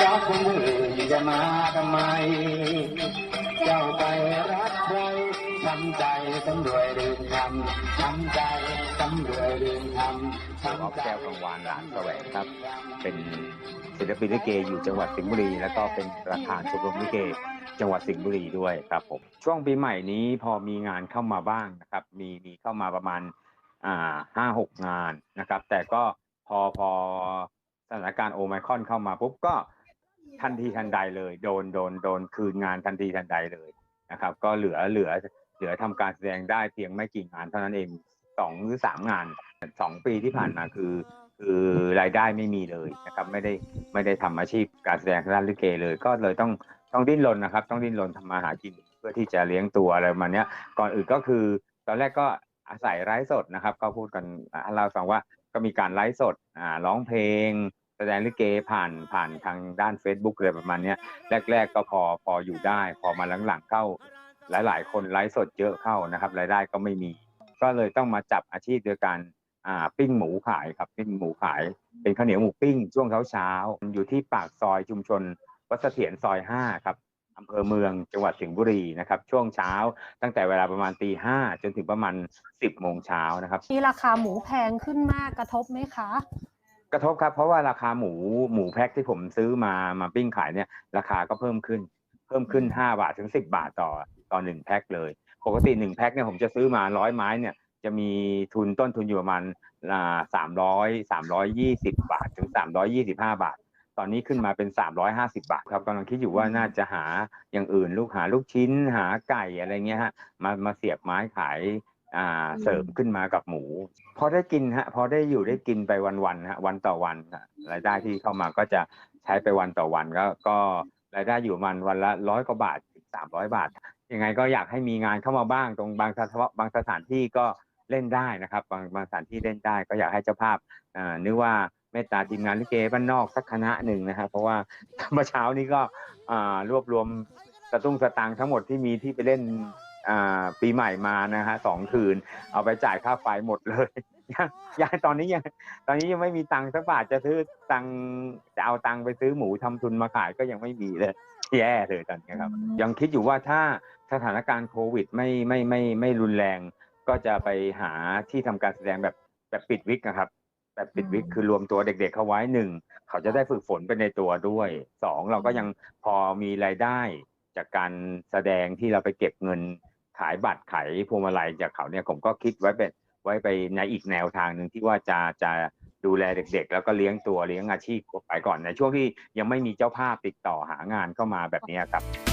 รักคนอื่นจะมาทำไม เจ้าไปรักใครทำใจสำรวยลืมทำทำใจสำรวยลืมทำผมเอาแก้วกังวานหลานแสวงครับ เป็นศิลปินลิเกอยู่จังหวัดสิงห์บุรี แล้วก็เป็นประธานชมรมลิเก จังหวัดสิงห์บุรีด้วยครับผมช่วงปีใหม่นี้พอมีงานเข้ามาบ้างนะครับ มีมีเข้ามาประมาณอ่าห้าหกงานนะครับ แต่ก็พอพอสถานการณ์โอไมคอนเข้ามาปุ๊บก็ ทันทีทันใดเลย โดนโดนโดนคืนงานทันทีทันใดเลยนะครับ ก็เหลือเหลือเหลือทำการแสดงได้เพียงไม่กี่งานเท่านั้นเองสองหรือสามงานสองปีที่ผ่านมาคือ คือรายได้ไม่มีเลยนะครับ ไม่ได้ไม่ได้ทำอาชีพการแสดงทางด้านลิเกเลย ก็เลยต้องต้องดิ้นรนนะครับ ต้องดิ้นรนทำมาหากินเพื่อที่จะเลี้ยงตัวอะไรประมาณเนี้ยก่อนอื่นก็คือ ตอนแรกก็อาศัยไลฟ์สดนะครับ ก็พูดกันอ่าให้เราฟังว่าก็มีการไลฟ์สดอ่าร้องเพลง แสดงลิเกผ่านผ่านทางด้าน Facebook อะไรประมาณเนี้ยแรก ๆ ก็พอพออยู่ได้ พอมาหลังๆเข้า หลายๆ คนไลฟ์สดเยอะเข้านะครับรายได้ก็ไม่มี ก็เลยต้องมาจับอาชีพโดยการอ่าปิ้งหมูขายครับปิ้งหมูขาย เป็นข้าวเหนียวหมูปิ้ง ช่วงเช้าเช้าอยู่ที่ปากซอยชุมชนวัดเสถียรซอยห้าครับอำเภอเมืองจังหวัดสิงห์บุรีนะครับช่วงเช้าตั้งแต่เวลาประมาณตีห้าจนถึงประมาณสิบโมงเช้านะครับ มีราคาหมูแพงขึ้นมากกระทบไหมคะ กระทบครับ เพราะว่าราคาหมูหมูแพ็คที่ผมซื้อมามาปิ้งขายเนี่ยราคาก็เพิ่มขึ้น เพิ่มขึ้น5บาทถึง10บาทต่อต่อหนึ่งแพ็คเลย ปกติหนึ่งแพ็คเนี่ยผมจะซื้อมาร้อยไม้เนี่ยจะมีทุนต้นทุนอยู่ประมาณอ่าสามร้อยสามร้อยยี่สิบบาทถึงสามร้อยยี่สิบห้าบาท ตอนนี้ขึ้นมาเป็นสามร้อยห้าสิบาทครับกำลังคิดอยู่ว่าน่าจะหาอย่างอื่นลูกหาลูกชิ้นหาไก่อะไรเงี้ยฮะมามาเสียบไม้ขาย อ่าเสริมขึ้นมากับหมูพอได้กินฮะพอได้อยู่ได้กินไปวันๆฮะวันต่อวันฮะรายได้ที่เข้ามาก็จะใช้ไปวันต่อวันก็ก็รายได้อยู่ประมันวันละร้อยกว่าบาทถึงสามร้อยบาทยังไงก็อยากให้มีงานเข้ามาบ้างตรงบางสถานบางสถานที่ก็เล่นได้นะครับ บางบางสถานที่เล่นได้ ก็อยากให้เจ้าภาพอ่านึกว่าเมตตาทีมงานลิเกบ้านนอกสักคณะหนึ่งนะครับเพราะว่าเมื่อเช้านี้ก็อ่ารวบรวมสตุ้งสตางค์ทั้งหมดที่มีที่ไปเล่นอ่า ปีใหม่มานะฮะสองคืน เอาไปจ่ายค่าไฟหมดเลยยังยังตอนนี้ยังตอนนี้ยังไม่มีตังค์สักบาทจะซื้อตังค์จะเอาตังค์ไปซื้อหมูทำทุนมาขายก็ยังไม่มีเลยแย่เลยตอนนี้ครับ ยังคิดอยู่ว่าถ้าสถานการณ์โควิดไม่ไม่ไม่ไม่รุนแรง ก็จะไปหาที่ทำการแสดงแบบแบบปิดวิกนะครับแบบปิดวิกอืมคือรวมตัวเด็ก ๆ เข้าไว้หนึ่งเขาจะได้ฝึกฝนไปในตัวด้วยสองเราก็ยังพอมีรายได้ จากการแสดงที่เราไปเก็บเงินขายบัตรขายพวงมาลัยจากเขาเนี่ยผมก็คิดไว้เป็นไว้ไปในอีกแนวทางหนึ่งที่ว่าจะจะดูแลเด็กๆ แล้วก็เลี้ยงตัวเลี้ยงอาชีพไปก่อนในช่วงที่ยังไม่มีเจ้าภาพติดต่อหางานเข้ามาแบบนี้ครับ